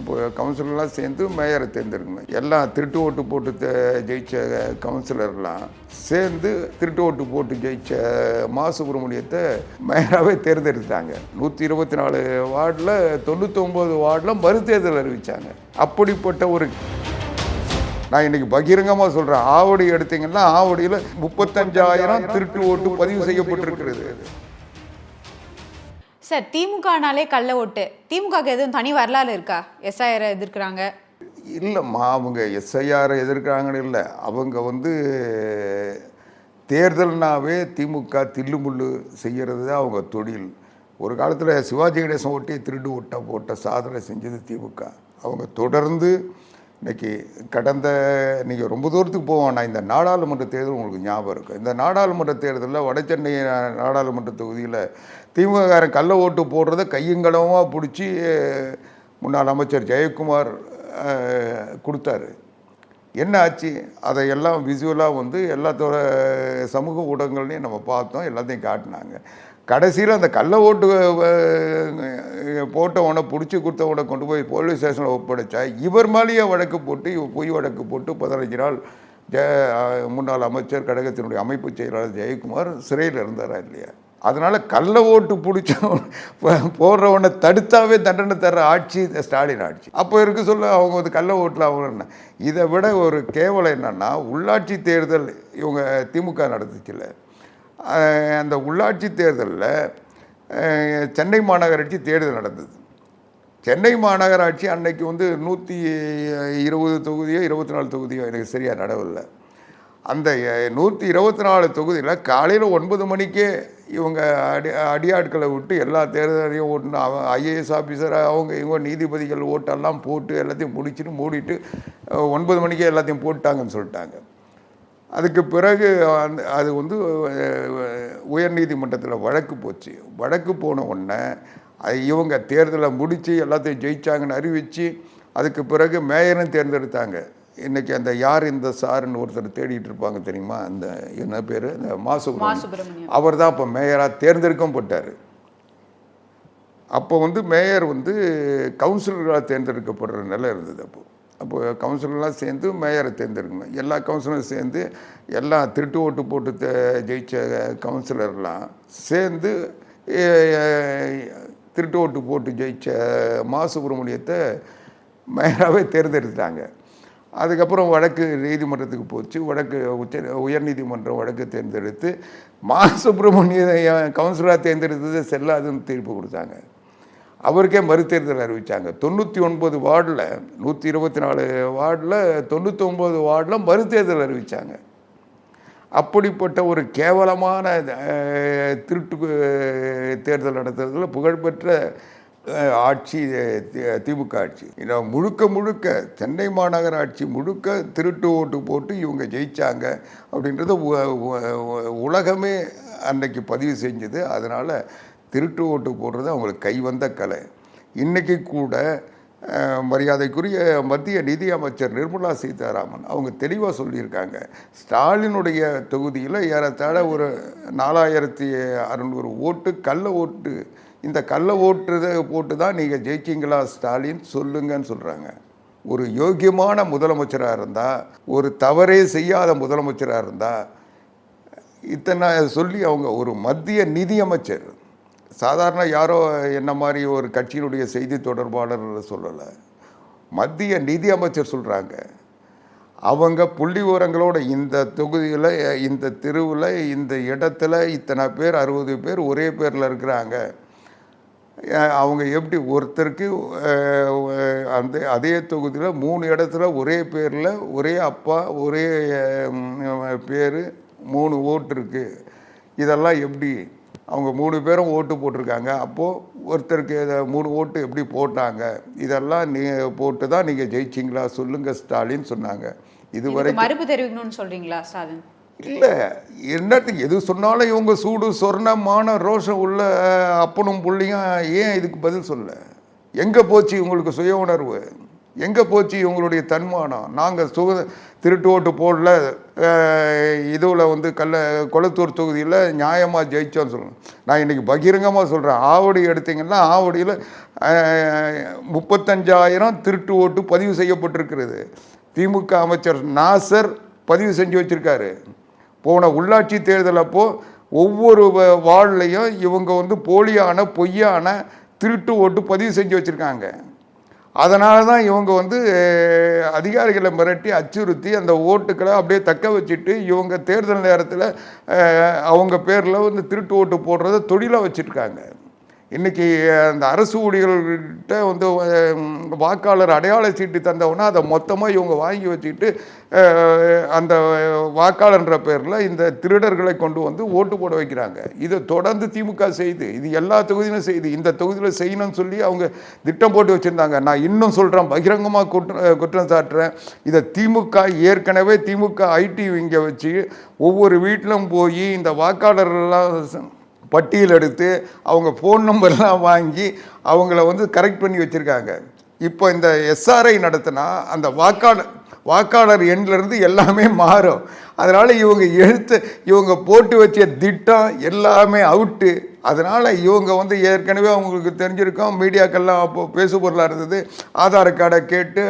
அப்போ கவுன்சிலர்லாம் சேர்ந்து மேயரை தேர்ந்தெடுக்கணும். எல்லாம் திருட்டு ஓட்டு போட்டு தே- கவுன்சிலர்லாம் சேர்ந்து திருட்டு ஓட்டு போட்டு ஜெயித்த மா சுப்பிரமணியத்தை மேயராகவே தேர்ந்தெடுத்தாங்க நூற்றி இருபத்தி நாலு வார்டில் தொண்ணூத்தொம்பது வார்டில் மறுதேர்தல் அறிவித்தாங்க அப்படிப்பட்ட ஒரு நான் இன்னைக்கு பகிரங்கமாக சொல்கிறேன் ஆவடி எடுத்தீங்கன்னா ஆவடியில் முப்பத்தஞ்சாயிரம் திருட்டு ஓட்டு பதிவு செய்யப்பட்டிருக்கிறது. சார் திமுகனாலே கள்ள ஓட்டு. திமுகக்கு எதுவும் தனி வரலாறு இருக்கா? எஸ்ஐஆரை எதிர்க்கிறாங்க. இல்லைம்மா அவங்க எஸ்ஐஆர் எதிர்க்கிறாங்கன்னு இல்லை. அவங்க வந்து தேர்தல்னாவே திமுக தில்லுமுள்ளு செய்கிறது தான் அவங்க தொழில். ஒரு காலத்தில் சிவாஜி கணேசன் ஓட்டி திருடு ஓட்டா போட்ட சாதனை செஞ்சது திமுக. அவங்க தொடர்ந்து இன்னைக்கு கடந்த நீங்கள் ரொம்ப தூரத்துக்கு போவோம். நான் இந்த நாடாளுமன்ற தேர்தல் உங்களுக்கு ஞாபகம் இருக்கும் இந்த நாடாளுமன்ற தேர்தலில் வட சென்னை நாடாளுமன்ற தொகுதியில் திமுககாரன் கள்ள ஓட்டு போடுறத கையங்கலமாக பிடிச்சி முன்னாள் அமைச்சர் ஜெயக்குமார் கொடுத்தாரு. என்ன ஆச்சு? அதையெல்லாம் விசுவலாக வந்து எல்லாத்தோட சமூக ஊடகங்கள்லையும் நம்ம பார்த்தோம். எல்லாத்தையும் காட்டினாங்க. கடைசியில் அந்த கள்ள ஓட்டு போட்டவனை பிடிச்சி கொடுத்தவனை கொண்டு போய் போலீஸ் ஸ்டேஷனில் ஒப்படைச்சா இவர் மேலேயே வழக்கு போட்டு இவர் பொய் வழக்கு போட்டு பதினஞ்சு நாள் ஜெ முன்னாள் அமைச்சர் கழகத்தினுடைய அமைப்பு செயலாளர் ஜெயக்குமார் சிறையில் இருந்தாரா இல்லையா? அதனால் கள்ள ஓட்டு பிடிச்ச போடுறவனை தடுத்தாவே தண்டனை தர்ற ஆட்சி இந்த ஸ்டாலின் ஆட்சி. அப்போ இருக்க சொல்ல அவங்க வந்து கள்ள ஓட்டில் அவங்க என்ன? இதை விட ஒரு கேவலம் என்னென்னா உள்ளாட்சி தேர்தல் இவங்க திமுக நடந்துச்சுல்ல அந்த உள்ளாட்சி தேர்தலில் சென்னை மாநகராட்சி தேர்தல் நடந்தது. சென்னை மாநகராட்சி அன்னைக்கு வந்து நூற்றி இருபது தொகுதியோ இருபத்தி நாலு தொகுதியோ எனக்கு சரியாக நடவில்லை. அந்த நூற்றி இருபத்தி நாலு தொகுதியில் காலையில் ஒன்பது மணிக்கே இவங்க அடி அடியாட்களை விட்டு எல்லா தேர்தலையும் ஓட்டுன்னு அவன் ஐஏஎஸ் ஆஃபீஸர் அவங்க இவங்க நீதிபதிகள் ஓட்டெல்லாம் போட்டு எல்லாத்தையும் முடிச்சுட்டு மூடிட்டு ஒன்பது மணிக்கே எல்லாத்தையும் போட்டாங்கன்னு சொல்லிட்டாங்க. அதுக்கு பிறகு அந்த அது வந்து உயர் நீதிமன்றத்தில் வழக்கு போச்சு. வழக்கு போன உடனே இவங்க தேர்தலை முடித்து எல்லாத்தையும் ஜெயிச்சாங்கன்னு அறிவித்து அதுக்கு பிறகு மேயரும் தேர்ந்தெடுத்தாங்க. இன்றைக்கி அந்த யார் இந்த சாருன்னு ஒருத்தர் தேடிட்டு இருப்பாங்க தெரியுமா? அந்த என்ன பேர்? இந்த மா மாசுபுரம் சுப்பிரமணியம் அவர் தான் இப்போ மேயராக தேர்ந்தெடுக்கப்பட்டார் அப்போ வந்து மேயர் வந்து கவுன்சிலர்களாக தேர்ந்தெடுக்கப்படுற நிலை இருந்தது அப்போ. அப்போ கவுன்சிலர்லாம் சேர்ந்து மேயரை தேர்ந்தெடுக்கணும். எல்லா கவுன்சிலரும் சேர்ந்து எல்லாம் திருட்டு ஓட்டு போட்டு ஜெயித்த கவுன்சிலர்லாம் சேர்ந்து திருட்டு ஓட்டு போட்டு ஜெயித்த மா சுப்பிரமணியத்தை மேயராகவே தேர்ந்தெடுத்தாங்க அதுக்கப்புறம் வழக்கு நீதிமன்றத்துக்கு போச்சு. வழக்கு உச்ச உயர்நீதிமன்றம் வழக்கு தேர்ந்தெடுத்து மா சுப்பிரமணிய கவுன்சிலராக தேர்ந்தெடுத்தது செல்லாதுன்னு தீர்ப்பு கொடுத்தாங்க. அவருக்கே மறுதேர்தல் அறிவித்தாங்க தொண்ணூற்றி ஒன்பது வார்டில் நூற்றி இருபத்தி நாலு வார்டில் தொண்ணூற்றி ஒம்பது வார்டில் மறுதேர்தல் அறிவித்தாங்க அப்படிப்பட்ட ஒரு கேவலமான திருட்டு தேர்தல் நடத்துறதுல புகழ்பெற்ற ஆட்சி திமுக ஆட்சி. முழுக்க முழுக்க சென்னை மாநகராட்சி முழுக்க திருட்டு ஓட்டு போட்டு இவங்க ஜெயித்தாங்க அப்படின்றத உலகமே அன்னைக்கு பதிவு செஞ்சது. அதனால் திருட்டு ஓட்டு போடுறது அவங்களுக்கு கைவந்த கலை. இன்றைக்கி கூட மரியாதைக்குரிய மத்திய நிதி அமைச்சர் நிர்மலா சீதாராமன் அவங்க தெளிவாக சொல்லியிருக்காங்க. ஸ்டாலினுடைய தொகுதியில் ஏறத்தாழ ஒரு நாலாயிரத்தி அறுநூறு ஓட்டு கள்ள ஓட்டு. இந்த கள்ள ஓட்டுறதை போட்டு தான் நீங்கள் ஜெயிச்சிங்களா ஸ்டாலின்? சொல்லுங்கன்னு சொல்கிறாங்க ஒரு யோக்கியமான முதலமைச்சராக இருந்தால் ஒரு தவறே செய்யாத முதலமைச்சராக இருந்தால் இத்தனை சொல்லி அவங்க ஒரு மத்திய நிதியமைச்சர் சாதாரண யாரோ என்ன மாதிரி ஒரு கட்சியினுடைய செய்தி தொடர்பாளர் சொல்லலை. மத்திய நிதி அமைச்சர் சொல்கிறாங்க அவங்க புள்ளி விவரங்களோட இந்த தொகுதியில் இந்த தெருவில் இந்த இடத்துல இத்தனை பேர் அறுபது பேர் ஒரே பேரில் இருக்கிறாங்க. அவங்க எப்படி ஒருத்தருக்கு அந்த அதே தொகுதியில் மூணு இடத்துல ஒரே பேரில் ஒரே அப்பா ஒரே பேர் மூணு ஓட்டு இருக்குது இதெல்லாம் எப்படி அவங்க மூணு பேரும் ஓட்டு போட்டிருக்காங்க. அப்போது ஒருத்தருக்கு இத மூணு ஓட்டு எப்படி போட்டாங்க? இதெல்லாம் நீ போட்டு தான் நீங்கள் ஜெயிச்சிங்களா? சொல்லுங்கள் ஸ்டாலின் சொன்னாங்க. இதுவரை மறுப்பு தெரிவிக்கணும்னு சொல்றீங்களா ஸ்டாலின்? இல்லை. என்னத்துக்கு எது சொன்னாலும் இவங்க சூடு சொர்ணமான ரோஷம் உள்ள அப்பனும் புள்ளியும் ஏன் இதுக்கு பதில் சொல்ல எங்கே போச்சு உங்களுக்கு சுய உணர்வு? எங்கே போச்சு இவங்களுடைய தன்மானம்? நாங்கள் சுக திருட்டு ஓட்டு போடல இதுவில் வந்து கல்ல கொளத்தூர் தொகுதியில் நியாயமாக ஜெயிச்சோன்னு சொல்லணும். நான் இன்றைக்கி பகிரங்கமாக சொல்கிறேன் ஆவடி எடுத்தீங்கன்னா ஆவடியில் முப்பத்தஞ்சாயிரம் திருட்டு ஓட்டு பதிவு செய்யப்பட்டிருக்கிறது. திமுக அமைச்சர் நாசர் பதிவு செஞ்சு வச்சுருக்காரு. போன உள்ளாட்சி தேர்தல் அப்போது ஒவ்வொரு வ- வார்டுலையும் இவங்க வந்து போலியான பொய்யான திருட்டு ஓட்டு பதிவு செஞ்சு வச்சுருக்காங்க. அதனால தான் இவங்க வந்து அதிகாரிகளை மிரட்டி அச்சுறுத்தி அந்த ஓட்டுக்களை அப்படியே தக்க வச்சுட்டு இவங்க தேர்தல் நேரத்தில் அவங்க பேரில் வந்து திருட்டு ஓட்டு போடுறத தொழிலாக வச்சுருக்காங்க. இன்றைக்கி அந்த அரசு ஊழியர்கள்கிட்ட வந்து வாக்காளர் அடையாள சீட்டு தந்தவுடனே அதை மொத்தமாக இவங்க வாங்கி வச்சுக்கிட்டு அந்த வாக்காளர்ன்ற பேரில் இந்த திருடர்களை கொண்டு வந்து ஓட்டு போட வைக்கிறாங்க. இதை தொடர்ந்து திமுக செய்து இது எல்லா தொகுதியிலும் செய்து இந்த தொகுதியில் செய்யணும்னு சொல்லி அவங்க திட்டம் போட்டு வச்சுருந்தாங்க. நான் இன்னும் சொல்கிறேன் பகிரங்கமாக குற்றம் குற்றம் சாட்டுறேன். இதை திமுக ஏற்கனவே திமுக ஐடி இங்கே வச்சு ஒவ்வொரு வீட்டிலும் போய் இந்த வாக்காளர்கள்லாம் பட்டியல் எடுத்து அவங்க ஃபோன் நம்பர்லாம் வாங்கி அவங்கள வந்து கரெக்ட் பண்ணி வச்சுருக்காங்க. இப்போ இந்த எஸ்ஆர்ஐ நடத்தினா அந்த வாக்காளர் வாக்காளர் எண்ணிலிருந்து எல்லாமே மாறும். அதனால் இவங்க எழுத்து இவங்க போட்டு வச்ச திட்டம் எல்லாமே அவுட்டு அதனால் இவங்க வந்து ஏற்கனவே அவங்களுக்கு தெரிஞ்சிருக்கோம் மீடியாக்கெல்லாம் அப்போ பேசு பொருளாக இருந்தது. ஆதார் கார்டை கேட்டு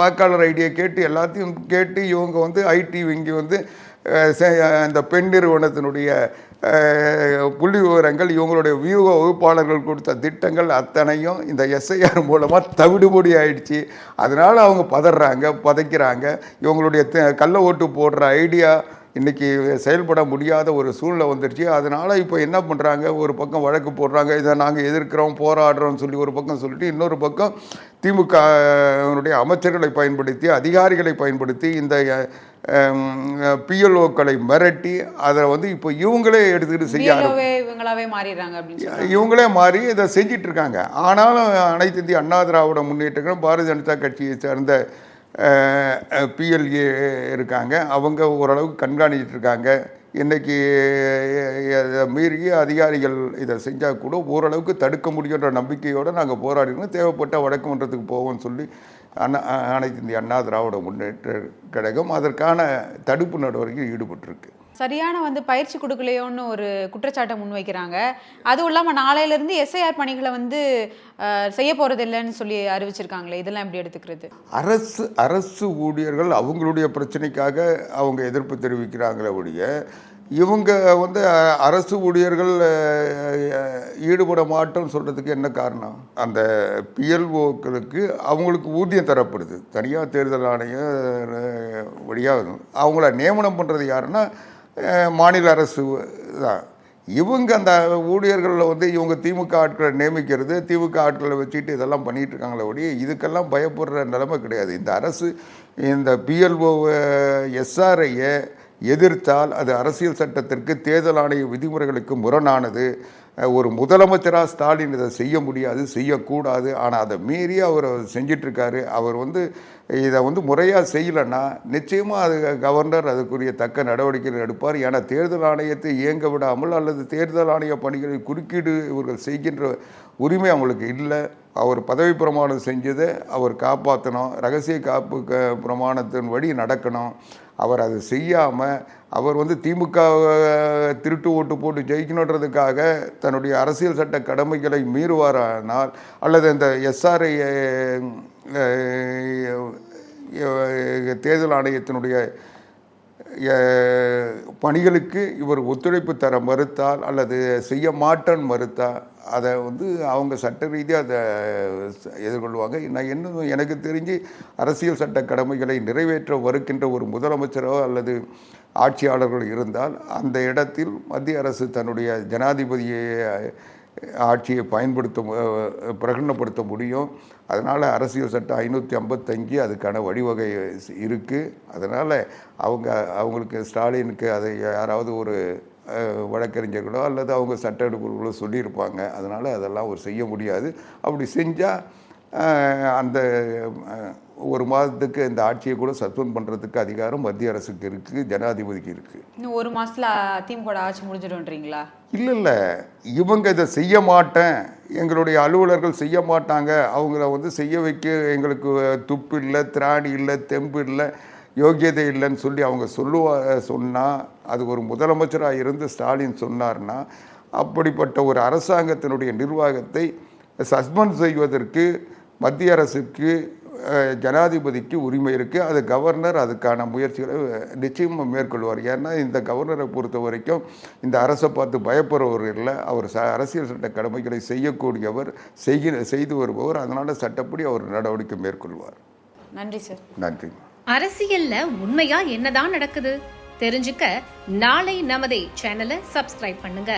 வாக்காளர் ஐடியை கேட்டு எல்லாத்தையும் கேட்டு இவங்க வந்து ஐடி இங்கே வந்து அந்த பெண் நிறுவனத்தினுடைய புள்ளி விவரங்கள் இவங்களுடைய வியூக வகுப்பாளர்கள் கொடுத்த திட்டங்கள் அத்தனையும் இந்த எஸ்ஐஆர் மூலமாக தவிடுபொடி ஆயிடுச்சு. அதனால் அவங்க பதறாங்க பதைக்கிறாங்க. இவங்களுடைய த- கள்ள ஓட்டு போடுற ஐடியா இன்றைக்கி செயல்பட முடியாத ஒரு சூழ்நிலை வந்துருச்சு. அதனால் இப்போ என்ன பண்ணுறாங்க ஒரு பக்கம் வழக்கு போடுறாங்க. இதை நாங்கள் எதிர்க்கிறோம் போராடுறோம்னு சொல்லி ஒரு பக்கம் சொல்லிட்டு இன்னொரு பக்கம் திமுக அவனுடைய அமைச்சர்களை பயன்படுத்தி அதிகாரிகளை பயன்படுத்தி இந்த பிஎல்ஓக்களை மிரட்டி அதை வந்து இப்போ இவங்களே எடுத்துக்கிட்டு செய்ய இவங்களாவே மாறிடுறாங்க இவங்களே மாறி இதை செஞ்சிட்டு இருக்காங்க. ஆனாலும் அனைத்து இந்திய அண்ணா திராவிட முன்னேற்றங்களும் பாரதிய ஜனதா கட்சியை சேர்ந்த பிஎல்ஏ இருக்காங்க. அவங்க ஓரளவுக்கு கண்காணிச்சிட்டு இருக்காங்க. இன்னைக்கு இதை மீறி அதிகாரிகள் இதை செஞ்சால் கூட ஓரளவுக்கு தடுக்க முடியுன்ற நம்பிக்கையோடு நாங்கள் போராடினோம். தேவைப்பட்ட வடக்கு மன்றத்துக்கு போவோம்னு சொல்லி அண்ணா அனைத்து இந்திய அண்ணா திராவிட முன்னேற்ற கழகம் அதற்கான தடுப்பு நடவடிக்கையில் ஈடுபட்டிருக்கு. சரியான வந்து பயிற்சி கொடுக்கலையோன்னு ஒரு குற்றச்சாட்டை முன்வைக்கிறாங்க. அதுவும் இல்லாமல் நாளையிலேருந்து எஸ்ஐஆர் பணிகளை வந்து செய்ய போகிறது இல்லைன்னு சொல்லி அறிவிச்சிருக்காங்களே இதெல்லாம் எப்படி எடுத்துக்கிறது? அரசு அரசு ஊழியர்கள் அவங்களுடைய பிரச்சனைக்காக அவங்க எதிர்ப்பு தெரிவிக்கிறாங்களே ஒழிய இவங்க வந்து அரசு ஊழியர்கள் ஈடுபட மாட்டோம்னு சொல்கிறதுக்கு என்ன காரணம்? அந்த பிஎல்ஓக்களுக்கு அவங்களுக்கு ஊதியம் தரப்படுது. தனியார் தேர்தல் ஆணையம் வழியாக அவங்கள நியமனம் பண்ணுறது யாருன்னா மாநில அரசு தான் இவங்க அந்த ஊழியர்களில் வந்து இவங்க திமுக ஆட்களை நியமிக்கிறது திமுக ஆட்களை வச்சுட்டு இதெல்லாம் பண்ணிகிட்டு இருக்காங்களே ஒழிய இதுக்கெல்லாம் பயப்படுற நிலைமை கிடையாது. இந்த அரசு இந்த பிஎல்ஓ எஸ்ஆர்ஐயை எதிர்த்தால் அது அரசியல் சட்டத்திற்கு தேர்தல் ஆணைய விதிமுறைகளுக்கு முரணானது. ஒரு முதலமைச்சராக ஸ்டாலின் இதை செய்ய முடியாது செய்யக்கூடாது. ஆனால் அதை மீறி அவர் செஞ்சிட்ருக்காரு. அவர் வந்து இதை வந்து முறையாக செய்யலைன்னா நிச்சயமாக அது கவர்னர் அதுக்குரிய தக்க நடவடிக்கைகள் எடுப்பார். ஏன்னா தேர்தல் ஆணையத்தை இயங்க விடாமல் அல்லது தேர்தல் ஆணைய பணிகளை குறுக்கீடு இவர்கள் செய்கின்ற உரிமை அவங்களுக்கு இல்லை. அவர் பதவி பிரமாணம் செஞ்சதை அவர் காப்பாற்றணும் ரகசிய காப்பு க பிரமாணத்தின் வழி நடக்கணும். அவர் அதை செய்யாமல் அவர் வந்து திமுக திருட்டு ஓட்டு போட்டு ஜெயிக்கணுன்றதுக்காக தன்னுடைய அரசியல் சட்ட கடமைகளை மீறுவாரானால் அல்லது இந்த எஸ்ஆர்ஐ தேர்தல் ஆணையத்தினுடைய பணிகளுக்கு இவர் ஒத்துழைப்பு தர மறுத்தால் அல்லது செய்ய மாட்டேன்னு மறுத்தால் அதை வந்து அவங்க சட்ட ரீதியாக அதை எதிர்கொள்வாங்க. நான் இன்னும் எனக்கு தெரிஞ்சு அரசியல் சட்ட கடமைகளை நிறைவேற்ற வருகின்ற ஒரு முதலமைச்சரோ அல்லது ஆட்சியாளர்கள் இருந்தால் அந்த இடத்தில் மத்திய அரசு தன்னுடைய ஜனாதிபதியை ஆட்சியை பயன்படுத்த பிரகடனப்படுத்த முடியும். அதனால் அரசியல் சட்டம் ஐநூற்றி ஐம்பத்தஞ்சு அதுக்கான வழிவகை இருக்குது அதனால் அவங்க அவங்களுக்கு ஸ்டாலினுக்கு அதை யாராவது ஒரு வழக்கறிஞர்களோ அல்லது அவங்க சட்ட எடுப்புகளோ சொல்லியிருப்பாங்க. அதனால் அதெல்லாம் ஒரு செய்ய முடியாது. அப்படி செஞ்சால் அந்த ஒரு மாதத்துக்கு இந்த ஆட்சியை கூட சஸ்பெண்ட் பண்ணுறதுக்கு அதிகாரம் மத்திய அரசுக்கு இருக்குது ஜனாதிபதிக்கு இருக்குது இன்னும் ஒரு மாதத்தில் திமுக ஆட்சி முடிஞ்சிடும்ன்றீங்களா? இல்லை இல்லை இவங்க இதை செய்ய மாட்டேன். எங்களுடைய அலுவலர்கள் செய்ய மாட்டாங்க. அவங்கள வந்து செய்ய வைக்க எங்களுக்கு துப்பு இல்லை திராணி இல்லை தெம்பு இல்லை யோகியதை இல்லைன்னு சொல்லி அவங்க சொல்லுவா சொன்னால் அது ஒரு முதலமைச்சராக இருந்து ஸ்டாலின் சொன்னார்னா அப்படிப்பட்ட ஒரு அரசாங்கத்தினுடைய நிர்வாகத்தை சஸ்பெண்ட் செய்வதற்கு மத்திய அரசுக்கு ஜனாதிபதிக்கு உரிமை இருக்குது அது கவர்னர் அதுக்கான முயற்சிகளை நிச்சயமாக மேற்கொள்வார். ஏன்னா இந்த கவர்னரை பொறுத்த வரைக்கும் இந்த அரசை பார்த்து பயப்படுறவர் இல்லை. அவர் ச அரசியல் சட்ட கடமைகளை செய்யக்கூடியவர் செய்ய செய்து வருபவர். அதனால் சட்டப்படி அவர் நடவடிக்கை மேற்கொள்வார். நன்றி சார். நன்றி. அரசியல்ல உண்மையா என்னதான் நடக்குது? தெரிஞ்சுக்க நாளை நமதே சேனலை சப்ஸ்கிரைப் பண்ணுங்க.